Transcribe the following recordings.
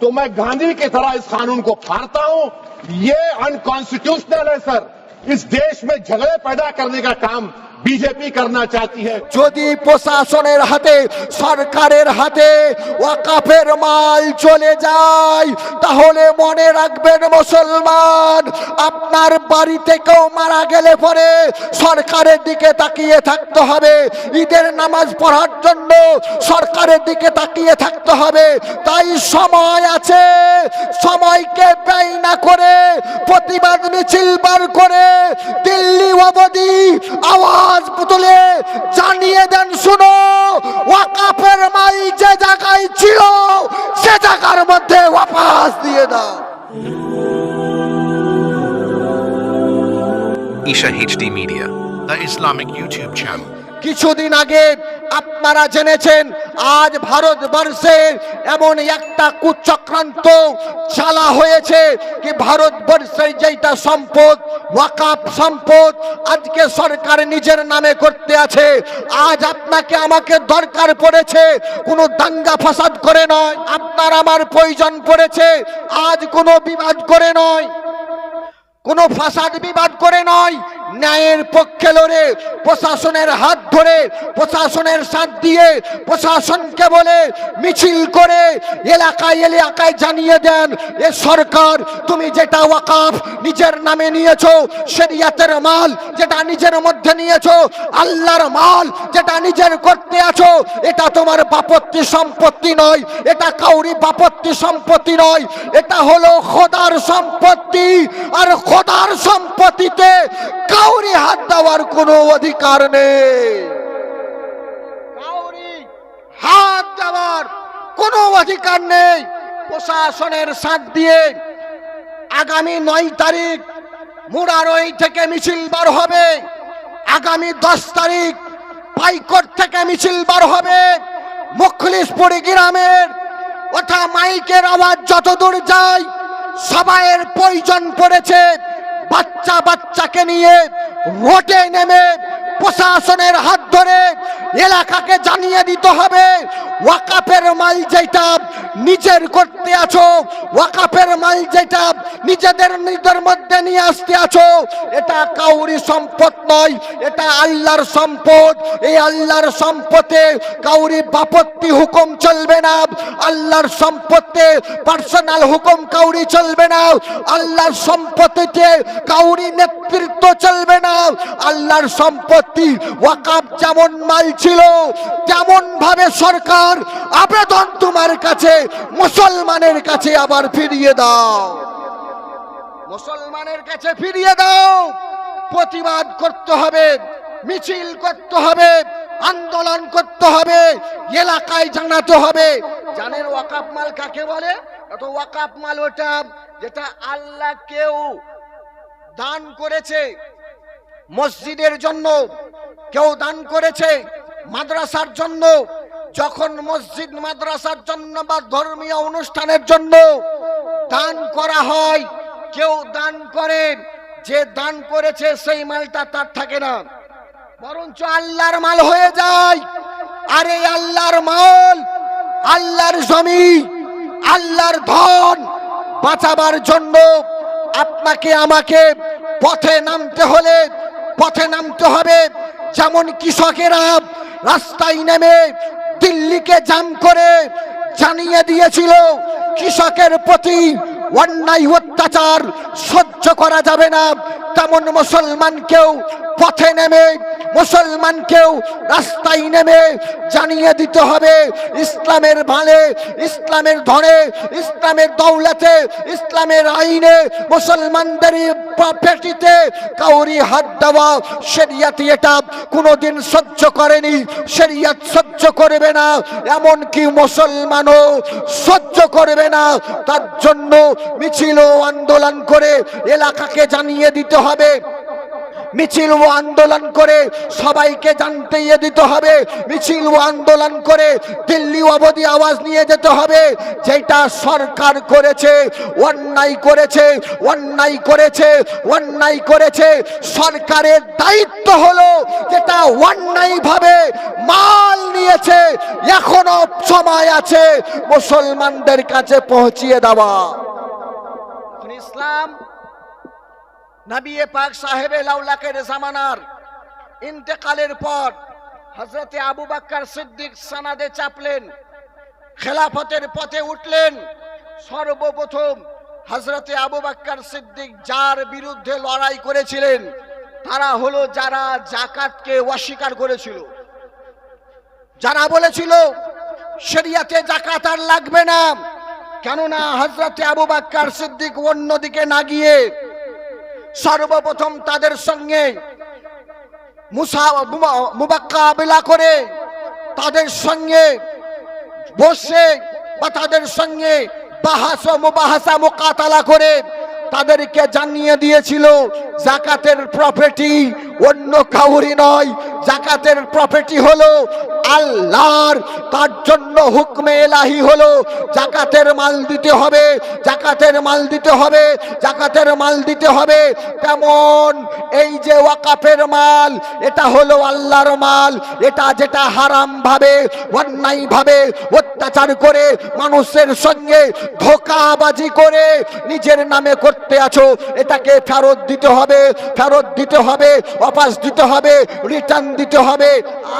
तो मैं गांधी की तरह इस कानून को फाड़ता हूँ। ये अनकॉन्स्टिट्यूशनल है सर इस देश में झगड़े पैदा करने का काम বিজেপি করনা চাহতি যদি প্রশাসনের হাতে, সরকারের হাতে ওয়াকাফের মাল চলে যায়, তাহলে মনে রাখবেন মুসলমান, আপনার বাড়িতে কেউ মারা গেলে পরে সরকারের দিকে তাকিয়ে থাকতে হবে। ঈদের নামাজ পড়ার জন্য সরকারের দিকে তাকিয়ে থাকতে হবে। তাই সময় আছে, সময়কে ব্যয় না করে প্রতিবাদ মিছিল বার করে দিল্লি অবধি আওয়াজ জানিয়ে দেন শুনো ওয়াকাফের মাই যে জায়গায় ছিল সে জায়গার মধ্যে ওয়াপাস দিয়ে দাও Isha HD Media, the Islamic YouTube channel. কিছুদিন আগে আপনারা জেনেছেন, আজ ভারতবর্ষের এমন একটা কুচক্রান্ত চালা হয়েছে কি ভারতবর্ষের যেটা সম্পদ, ওয়াকাপ সম্পদ আজকে সরকার নিজের নামে করতে আছে। আজ আপনাকে আমাকে দরকার পড়েছে, কোনো দাঙ্গা ফাসাদ করে নয়। আপনার আমার প্রয়োজন পড়েছে, আজ কোনো বিবাদ করে নয়। কোনো ফাসাদ বিবাদ করে নয় ন্যায়ের পক্ষে লড়ে, প্রশাসনের হাত ধরে, প্রশাসনের সাথ দিয়ে, প্রশাসনকে বলে মিছিল করে এলাকায় এলাকায় জানিয়ে দেন, এ সরকার, তুমি যেটা ওয়াকাফ নিজের নামে নিয়েছো, শরিয়াতের মাল যেটা নিজের মধ্যে নিয়েছো, আল্লাহর মাল যেটা নিজের করতে আছো, এটা তোমার বাপত্তি সম্পত্তি নয়, এটা কাউরি বাপত্তি সম্পত্তি নয়, এটা হলো খোদার সম্পত্তি, আর খোদার সম্পত্তিতে কাউরি হাত দেওয়ার কোনো অধিকার নেই। হাত দেওয়ার কোনো অধিকার নেই। প্রশাসনের সাথ দিয়ে আগামী নয় তারিখ মুরারই থেকে মিছিল বার হবে। আগামী দশ তারিখ পাইকট থেকে মিছিল বার হবে। মুখলিশপুরি গ্রামের ওঠা মাইকের আওয়াজ যতদূর যায় সবাইয়ের প্রয়োজন পড়েছে। বাচ্চা বাচ্চাকে নিয়ে রোডে নেমে প্রশাসনের হাত ধরে এলাকাকে জানিয়ে দিতে হবে, ওয়াকাফের মাল যেটা নিজের করতে আছো, ওয়াকাফের মাল যেটা নিজেদের নিজের মধ্যে নিয়ে আসতে আছো, এটা কাউরি সম্পদ নয়, এটা আল্লাহর সম্পদ। এই আল্লাহর সম্পদে কাউরি বাপত্তি হুকুম চলবে না, আল্লাহর সম্পদে পার্সোনাল হুকুম কাউরি চলবে না, আল্লাহর সম্পত্তিতে কাউরি নেতৃত্ব চলবে না, আল্লাহর সম্পত্তি ওয়াকাব যেমন মাল ছিল তেমন ভাবে সরকার আবেদন তোমার কাছে, মুসলমানের কাছে আবার ফিরিয়ে দাও। মুসলমানের কাছে ফিরিয়ে দাও। প্রতিবাদ করতে হবে, মিছিল করতে হবে, আন্দোলন করতে হবে, এলাকায় জানাতে হবে। জানেন ওয়াকাপ মাল কাকে বলে? তো মাল ওটা যেটা আল্লাহ কেউ দান করেছে। মসজিদের জন্য কেউ দান করেছে, মাদ্রাসার জন্য, যখন মসজিদ মাদ্রাসার জন্য বা ধর্মীয় অনুষ্ঠানের জন্য দান করা হয়, কেউ দান করে, যে দান করেছে সেই মালটা তার থাকে না। বরঞ্চ আল্লাহর মাল হয়ে যায়। আরে আল্লাহর মাল, আল্লাহর জমি, আল্লাহর ধন বাঁচাবার জন্য আপনাকে, আমাকে পথে নামতে হলে পথে নামতে হবে। যেমন কৃষকেরা রাস্তায় নেমে দিল্লিকে জাম করে জানিয়ে দিয়েছিল, কৃষকের প্রতি অন্যায় অত্যাচার সহ্য করা যাবে না। তেমন মুসলমানকেও পথে নেমে মুসলমানকেও রাস্তায় নেমে জানিয়ে দিতে হবে, ইসলামের ভালে ইসলামের ধরে ইসলামের দৌলতে, ইসলামের আইনে মুসলমানদের পেটিতে কাউরি হাত দেওয়া শরিয়াতি এটা কোনোদিন সহ্য করেনি, শরিয়াত সহ্য করবে না, এমনকি মুসলমানও সহ্য করবে না। তার জন্য মিছিল আন্দোলন করে এলাকাকে জানিয়ে দিতে হবে মিছিল ও আন্দোলন করে সবাইকে জানতে ইয়ে দিতে হবে। মিছিল ও আন্দোলন করে দিল্লি অবধি আওয়াজ নিয়ে যেতে হবে। যেটা সরকার করেছে, অন্যায় করেছে অন্যায় করেছে অন্যায় করেছে। সরকারের দায়িত্ব হলো যেটা অন্যায় ভাবে মাল নিয়েছে, এখনও সময় আছে মুসলমানদের কাছে পৌঁছিয়ে দেওয়া। ইসলাম নবী পাক সাহেবে লাউলাকের জামানার ইন্তেকালের পর হজরতে আবু বাক্কার সিদ্দিক সানাদে চাপলেন, খেলাফতের পথে উঠলেন। সর্বপ্রথম হজরতে আবু বাক্কার সিদ্দিক যার বিরুদ্ধে লড়াই করেছিলেন, তারা হলো যারা জাকাতকে অস্বীকার করেছিল। যারা বলেছিল, শরিয়াতে জাকাত আর লাগবে না। কেননা হজরতে আবু বাক্কার সিদ্দিক অন্যদিকে না গিয়ে সর্বপ্রথম তাদের সঙ্গে মুবাক্কাবিলা করে তাদের সঙ্গে বসে বা তাদের সঙ্গে বাহাস মুবাহাসা মোকাতালা করে তাদেরকে জানিয়ে দিয়েছিল, জাকাতের প্রপার্টি অন্য কাউরি নয় জাকাতের প্রপার্টি হলো আল্লাহর, তার জন্য হুকমে এলাহি হলো জাকাতের মাল দিতে হবে, জাকাতের মাল দিতে হবে, জাকাতের মাল দিতে হবে। তেমন এই যে ওয়াকাফের মাল, এটা হলো আল্লাহর মাল, এটা যেটা হারাম ভাবে, অন্যায় ভাবে অত্যাচার করে মানুষের সঙ্গে ধোকাবাজি করে নিজের নামে করতে আছো, এটাকে ফেরত দিতে হবে, ফেরত দিতে হবে, অপাস দিতে হবে রিটার্ন দিতে হবে।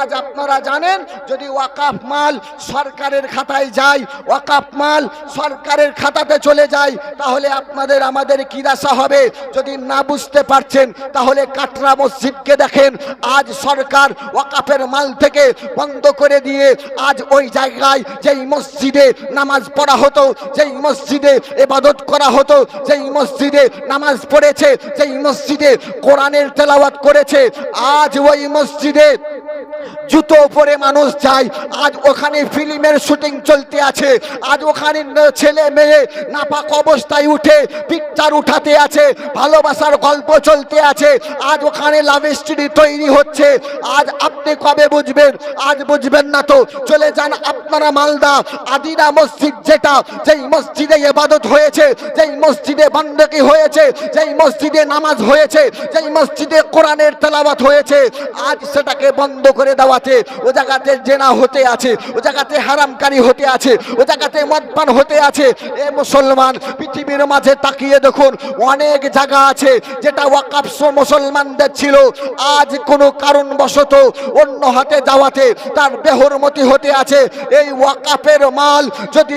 আজ আপনারা জানেন, যদি ওয়াকাফ মাল সরকারের খাতায় যায়, ওয়াকাফ মাল সরকারের খাতাতে চলে যায়, তাহলে আপনাদের আমাদের কি দশা হবে? যদি না বুঝতে পারছেন, তাহলে কাটরা মসজিদকে দেখেন। আজ সরকার ওয়াকাফের মাল থেকে বন্ধ করে দিয়ে আজ ওই জায়গায় যেই মসজিদে নামাজ পড়া হতো, যেই মসজিদে এবাদত করা হতো, যেই মসজিদে নামাজ পড়েছে, যেই মসজিদে কোরআনের তেলাওয়াত করেছে, আজ ওই মসজিদে জুতো পরে মানুষ যায়। আজ ওখানে ফিল্মের শুটিং চলতে আছে। আজ ওখানে ছেলে মেয়ে নাপাক অবস্থায় উঠে পিকচার উঠাতে আছে। ভালোবাসার গল্প চলতে আছে। আজ ওখানে লাভ স্টোরি তৈরি হচ্ছে। আজ আপনি কবে বুঝবেন? আজ বুঝবেন না তো। চলে যান আপনারা মালদা। আদিনা মসজিদ যেটা, যেই মসজিদে এবাদত হয়েছে, যেই মসজিদে বান্দকি হয়েছে, যেই মসজিদে নামাজ হয়েছে, যেই মসজিদে কোরআনের তেলাওয়াত হয়েছে, আজ সেটাকে বন্ধ করে দেওয়াতে ও জায়গাতে জেনা হতে আছে, ও জায়গাতে হারামকারী হতে আছে, ও জায়গাতে মদপান হতে আছে। এ মুসলমান, পৃথিবীর মাঝে তাকিয়ে দেখুন, অনেক জায়গা আছে যেটা ওয়াকাফ মুসলমানদের ছিল। আজ কোনো কারণবশত অন্য হাতে যাওয়াতে তার বেহরমতি হতে আছে। এই ওয়াকাফের মাল যদি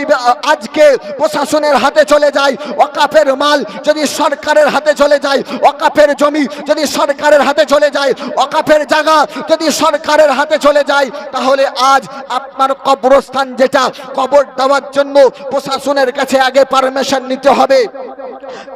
আজকে প্রশাসনের হাতে চলে যায়, ওয়াকাফের মাল যদি সরকারের হাতে চলে যায়, ওয়াকাফের জমি যদি সরকারের হাতে চলে যায়, ওয়াকাফের জায়গা যদি সরকারের হাতে চলে যায়, তাহলে আজ আপনার কবরস্থান যেটা, কবর দেওয়ার জন্য প্রশাসনের কাছে আগে পারমিশন নিতে হবে।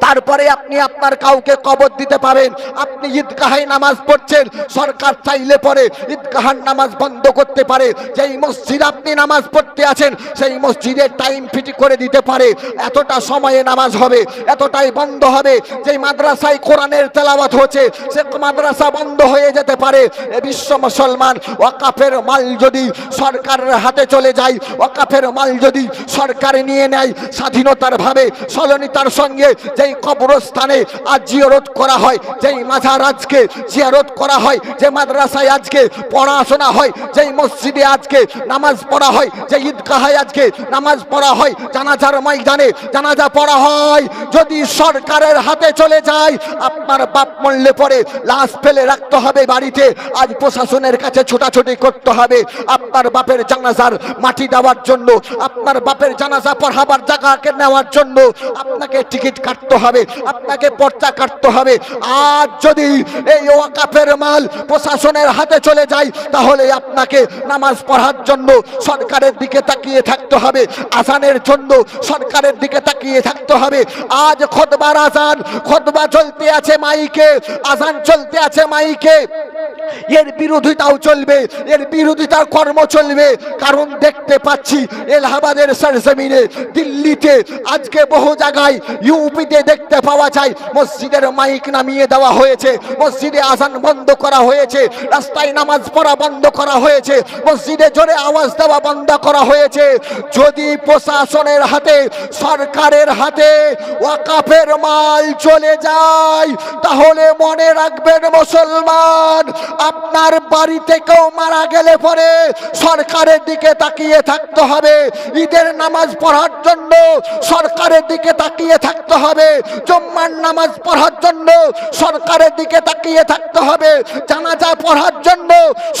তারপরে আপনি আপনার কাউকে কবর দিতে পারেন। আপনি ঈদগাহে নামাজ পড়ছেন, সরকার চাইলে পরে ঈদগাহার নামাজ বন্ধ করতে পারে। যেই মসজিদ আপনি নামাজ পড়তে আছেন, সেই মসজিদের টাইম ফিটি করে দিতে পারে। এতটা সময়ে নামাজ হবে, এতটাই বন্ধ হবে। যেই মাদ্রাসায় কোরআনের তেলাওয়াত হচ্ছে, সে মাদ্রাসা বন্ধ হয়ে যেতে পারে। এ বিশ্ব মুসলমান, ওয়াকাফের মাল যদি সরকারের হাতে চলে যায়, ওয়াকাফের মাল যদি সরকার নিয়ে নেয়, স্বাধীনতার ভাবে, সলনিতার সঙ্গে যেই কবরস্থানে আজ জিয়ারত করা হয়, যেই মাঝার আজকে জিয়ারত করা হয়, যে মাদ্রাসায় আজকে পড়াশোনা হয়, যেই মসজিদে আজকে নামাজ পড়া হয় যে ঈদগাহে আজকে নামাজ পড়া হয়, জানাজার ময়দানে জানাজা পড়া হয়, যদি সরকারের হাতে চলে যায়, আপনার বাপ মরলে পরে লাশ ফেলে রাখতে হবে বাড়িতে আজ প্রশাসনের কাছে ছোটাছুটি করতে হবে। আপনার বাপের জানাজার মাটি দেওয়ার জন্য, আপনার বাপের জানাজা পড়াবার জায়গাকে নেওয়ার জন্য আপনাকে টিকিট কাটতে হবে, আপনাকে পর্চা কাটতে হবে। আজ যদি এই ওয়াকাফের মাল প্রশাসনের হাতে চলে যায়, তাহলে আপনাকে নামাজ পড়ার জন্য সরকারের দিকে তাকিয়ে থাকতে হবে আসানের জন্য সরকারের দিকে তাকিয়ে থাকতে হবে। আজ খোদবার আসান খোদবা চলতে আছে মাইকে আসান চলতে আছে মাইকে। এর বিরোধিতাও চলবে, এর বিরোধিতার কর্ম চলবে। কারণ দেখতে পাচ্ছি এলাহাবাদের সরজমিনে, দিল্লিতে আজকে বহু জায়গায় ইউপিতে দেখতে পাওয়া যায়, মসজিদের মাইক নামিয়ে দেওয়া হয়েছে, মসজিদে আজান বন্ধ করা হয়েছে, রাস্তায় নামাজ পড়া বন্ধ করা হয়েছে, মসজিদে জোরে আওয়াজ দেওয়া বন্ধ করা হয়েছে। যদি প্রশাসনের হাতে, সরকারের হাতে ওয়াকাফের মাল চলে যায়, তাহলে মনে রাখবেন মুসলমান আপনার বাড়িতে কেউ মারা গেলে পরে সরকারের দিকে তাকিয়ে থাকতে হবে। ঈদের নামাজ পড়ার জন্য সরকারের দিকে তাকিয়ে থাকতে হবে। জম্মার নামাজ পড়ার জন্য সরকারের দিকে তাকিয়ে থাকতে হবে। জানাজা পড়ার জন্য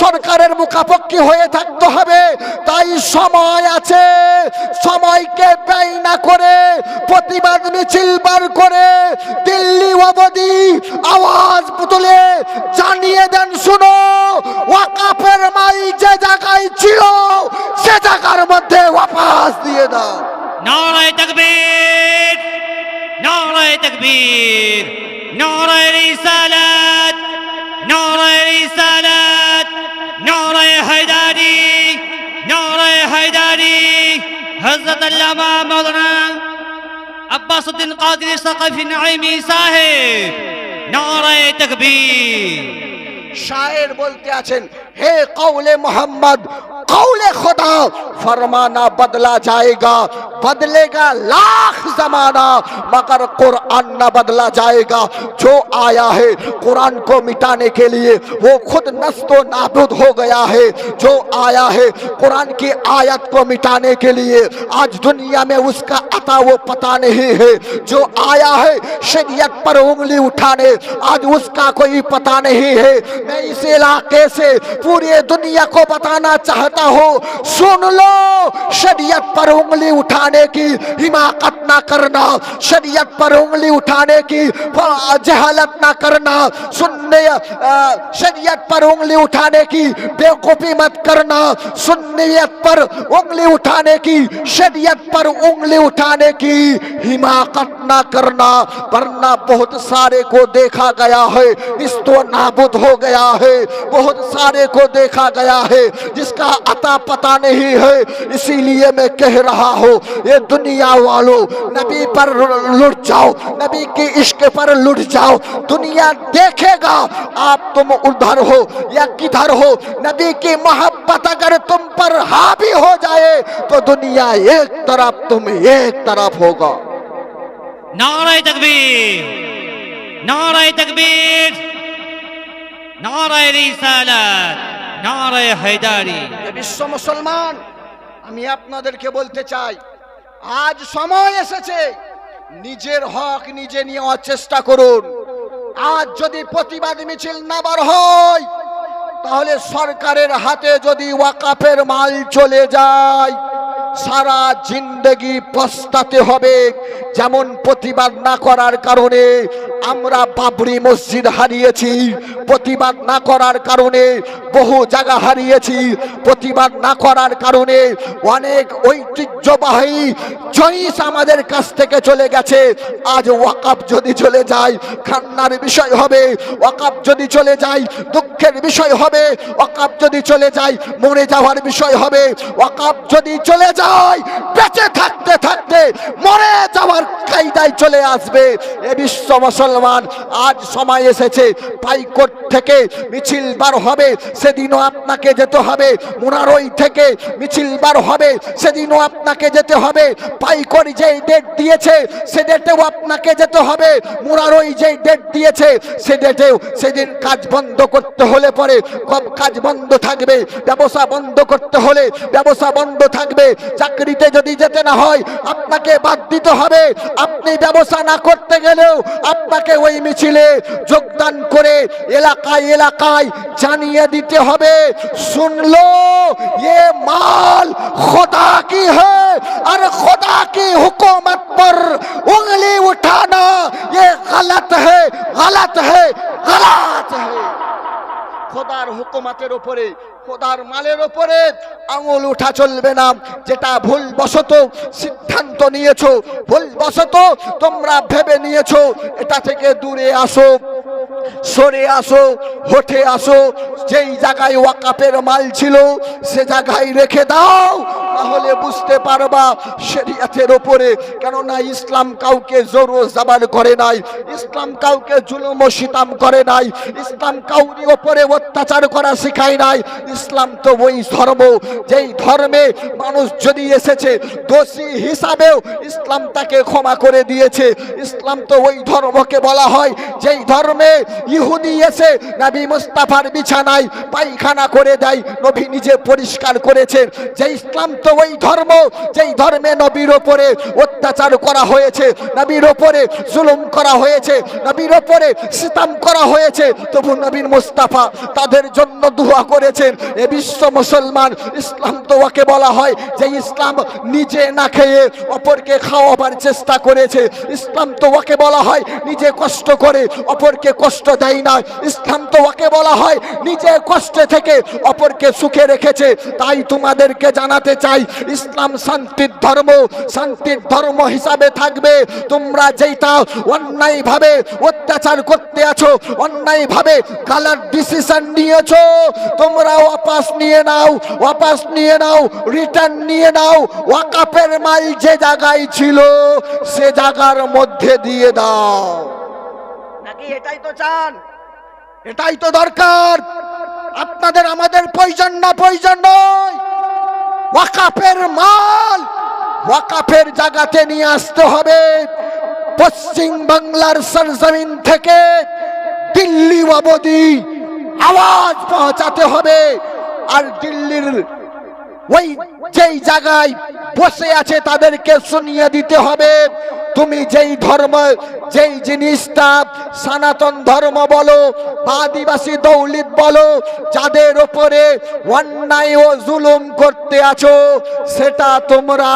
সরকারের মুখাপক্ষি হয়ে থাকতে হবে। তাই সময় আছে। সময়কে ব্যয় না করে প্রতিবাদ মিছিল বার করে দিল্লি অবধি আওয়াজ তুলে জানিয়ে দেন, শুনো। ওয়াকাফের মাই যে জায়গায় ছিল, সে জায়গার মধ্যে ওয়াপাস দিয়ে দাও। নারায় তকবীর নারায় তকবীর, নারায় রিসালাত নারায় রিসালাত, নারায় হায়দারি নারায় হায়দারি। হযরত আল্লামা মাওলানা আব্বাস উদ্দিন কাদের সাকাফি নাইমি সাহেব, নারায় তকবীর। শায়ের বলতে আছেন হে কৌলে মোহাম্মদ कौले खुदा, फरमाना बदला जाएगा, बदलेगा लाख जमाना, मगर कुरान न बदला जाएगा। जो आया है कुरान को मिटाने के लिए, वो खुद नस्तो नाबुद हो गया है। जो आया है कुरान की आयत को मिटाने के लिए, आज दुनिया में उसका अता वो पता नहीं है। जो आया है शरीयत पर उंगली उठाने, आज उसका कोई पता नहीं है। मैं इस इलाके से पूरी दुनिया को बताना चाहता हूँ, सुन लो, शरीयत पर उंगली उठाने की हिमाकत ना करना, शरीयत पर उंगली उठाने की जहालत ना करना, सुनने शरीयत पर उंगली उठाने की बेवकूफ़ी मत करना, सुन्नियत पर उंगली उठाने की, शरीयत पर उंगली उठाने की हिमाकत ना करना, वरना बहुत सारे को देखा गया है, इस तो नाबुद हो गया है, बहुत सारे को देखा गया है, जिसका अता पता नहीं है, इसीलिए मैं कह रहा हूँ, ये दुनिया वालों नबी पर लुट जाओ, नबी के इश्क पर लुट जाओ, दुनिया देखेगा, आप तुम उधर हो या किधर हो, नबी की मोहब्बत अगर तुम पर हावी हो जाए तो दुनिया एक तरफ़ तुम एक तरफ़ होगा। नाराय तकबीर नाराय तकबीर, नाराय रिसालत। নারায় হায়দারি। বিশ্ব মুসলমান, আমি আপনাদেরকে বলতে চাই, আজ সময় এসেছে, নিজের হক নিজে নেওয়ার চেষ্টা করুন। আজ যদি প্রতিবাদ মিছিল না বার হয়, তাহলে সরকারের হাতে যদি ওয়াকাফের মাল চলে যায় সারা জিন্দগি পস্তাতে হবে, যেমন প্রতিবাদ না করার কারণে আমরা বাবরি মসজিদ হারিয়েছি, প্রতিবাদ না করার কারণে বহু জায়গা হারিয়েছি, প্রতিবাদ না করার কারণে অনেক ঐতিহ্যবাহী জয়িস আমাদের কাছ থেকে চলে গেছে। আজ ওয়াকাপ যদি চলে যায়, খান্নার বিষয় হবে ওয়াকাপ যদি চলে যায়, দুঃখের বিষয় হবে ওয়াকাপ যদি চলে যায়, মরে যাওয়ার বিষয় হবে ওয়াকাপ যদি চলে যায় বেঁচে থাকতে থাকতে মরে যাওয়ার কায়দায় চলে আসবে। এ বিশ্ব মুসলমান, আজ সময় এসেছে, পাইকোট থেকে মিছিল বার হবে, সেদিনও আপনাকে যেতে হবে। মুনারই থেকে মিছিল বার হবে, সেদিনও আপনাকে যেতে হবে। পাইকর যেই ডেট দিয়েছে, সে ডেটেও আপনাকে যেতে হবে। মুরারই যেই ডেট দিয়েছে, সে ডেটেও সেদিন কাজ বন্ধ করতে হলে পরে কব কাজ বন্ধ থাকবে। ব্যবসা বন্ধ করতে হলে ব্যবসা বন্ধ থাকবে। চাকরিতে যদি যেতে না হয় আপনাকে বাদ দিতে হবে আপনি ব্যবসা না করতে গেলেও আপনাকে ওই মিছিলে যোগদান করে এলাকায় এলাকায় জানিয়ে দিতে হবে শুনলো ये माल खुदा की है और खुदा की हुकूमत पर उंगली उठाना ये गलत है गलत है गलत है খোদার হুকুমাতের ওপরে খোদার মালের ওপরে আঙুল উঠা চলবে না। যেটা ভুল বসত সিদ্ধান্ত নিয়েছো ভুল বসত তোমরা ভেবে নিয়েছো, এটা থেকে দূরে আসো। সরে আসো হঠে আসো। যেই জায়গায় ওয়াকাপের মাল ছিল, সে জায়গায় রেখে দাও, তাহলে বুঝতে পারবা শরিয়াতের ওপরে কেননা ইসলাম কাউকে জোর ও জাবার করে নাই, ইসলাম কাউকে জুলুম ও সিতাম করে নাই, ইসলাম কাউরি ওপরে অত্যাচার করা শেখায় নাই। ইসলাম তো ওই ধর্ম, যেই ধর্মে মানুষ যদি এসেছে, দোষী হিসাবেও ইসলাম তাকে ক্ষমা করে দিয়েছে। ইসলাম তো ওই ধর্মকে বলা হয়, যেই ধর্মে ইহুদি এসে নবী মুস্তাফার বিছানায় পায়খানা করে দেয়। নবী নিজে পরিষ্কার করেছেন যে ইসলাম তো ওই ধর্ম, যেই ধর্মে নবীর ওপরে অত্যাচার করা হয়েছে, নবীর ওপরে জুলুম করা হয়েছে, নবীর ওপরে সিতাম করা হয়েছে। তবু মুস্তাফা তাদের জন্য দোয়া করেছেন, এ বিশ্ব মুসলমান, ইসলাম তো ওকে বলা হয় যে ইসলাম নিজে না খেয়ে অপরকে খাওয়াবার চেষ্টা করেছে। ইসলাম তো ওকে বলা হয় নিজে কষ্ট করে অপরকে কষ্ট দেয় না। ইসলাম তো ওকে বলা হয়, নিজে কষ্টে থেকে অপরকে সুখে রেখেছে। তাই তোমাদেরকে জানাতে চাই, ইসলাম শান্তির ধর্ম শান্তির ধর্ম হিসাবে থাকবে। তোমরা যেইটা অন্যায় ভাবে অত্যাচার করতে আছো অন্যায় ভাবে কালার ডিসিশন নিয়েছো তোমরা ওয়াপাস নিয়ে নাও ওয়াপাস নিয়ে নাও, রিটার্ন নিয়ে নাও। ওয়াকাপের মাল যে জায়গায় ছিল, সে জায়গার মধ্যে দিয়ে দাও। নাকি এটাই তো চান। এটাই তো দরকার। আপনাদের আমাদের প্রয়োজন না প্রয়োজন নয়। ওয়াকাফের মাল ওয়াকাফের জায়গাতে নিয়ে আসতে হবে। পশ্চিম বাংলার সরজমিন থেকে দিল্লি অবধি আওয়াজ পৌঁছাতে হবে। আর দিল্লির ওই যেই জায়গায় বসে আছে তাদেরকে শুনিয়ে দিতে হবে। তুমি যেই ধর্ম, যেই জিনিসটা সনাতন ধর্ম বলো আদিবাসী দৌলিত বলো, যাদের ওপরে অন্যায় ও জুলুম করতে আছো, সেটা তোমরা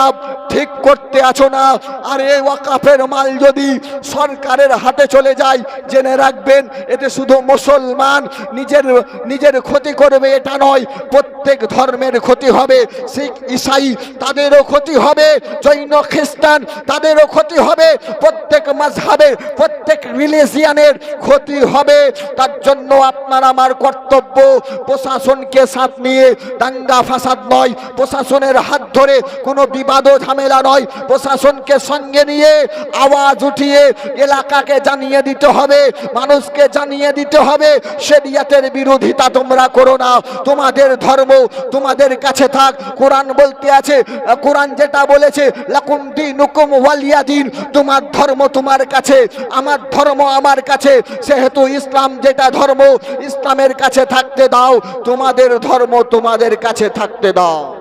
ঠিক করতে আছো না? আর এই ওয়াকাফের মাল যদি সরকারের হাতে চলে যায়, জেনে রাখবেন, এতে শুধু মুসলমান নিজের নিজের ক্ষতি করবে, এটা নয়, প্রত্যেক ধর্মের ক্ষতি হবে। শিখ, ইসাই তাদেরও ক্ষতি হবে, জৈন, খ্রিস্টান তাদেরও ক্ষতি হবে, প্রত্যেক মাঝহাবের প্রত্যেক রিলিজিয়ানের ক্ষতি হবে। তার জন্য আপনার আমার কর্তব্য, প্রশাসনকে সাথ নিয়ে দাঙ্গা ফাসাদ নয়, প্রশাসনের হাত ধরে কোনো বিবাদ ও ঝামেলা নয়। প্রশাসনকে সঙ্গে নিয়ে আওয়াজ উঠিয়ে এলাকাকে জানিয়ে দিতে হবে, মানুষকে জানিয়ে দিতে হবে, শরিয়াতের বিরোধিতা তোমরা করো না। তোমাদের ধর্ম তোমাদের কাছে থাক। কোরআন বলতে আছে, কোরআন যেটা বলেছে, লাকুম দিন হুকুম ওয়ালিয়া দিন তোমার ধর্ম তোমার কাছে, আমার ধর্ম আমার কাছে। সেহেতু ইসলাম যেটা ধর্ম, ইসলামের কাছে থাকতে দাও, তোমাদের ধর্ম তোমাদের কাছে থাকতে দাও।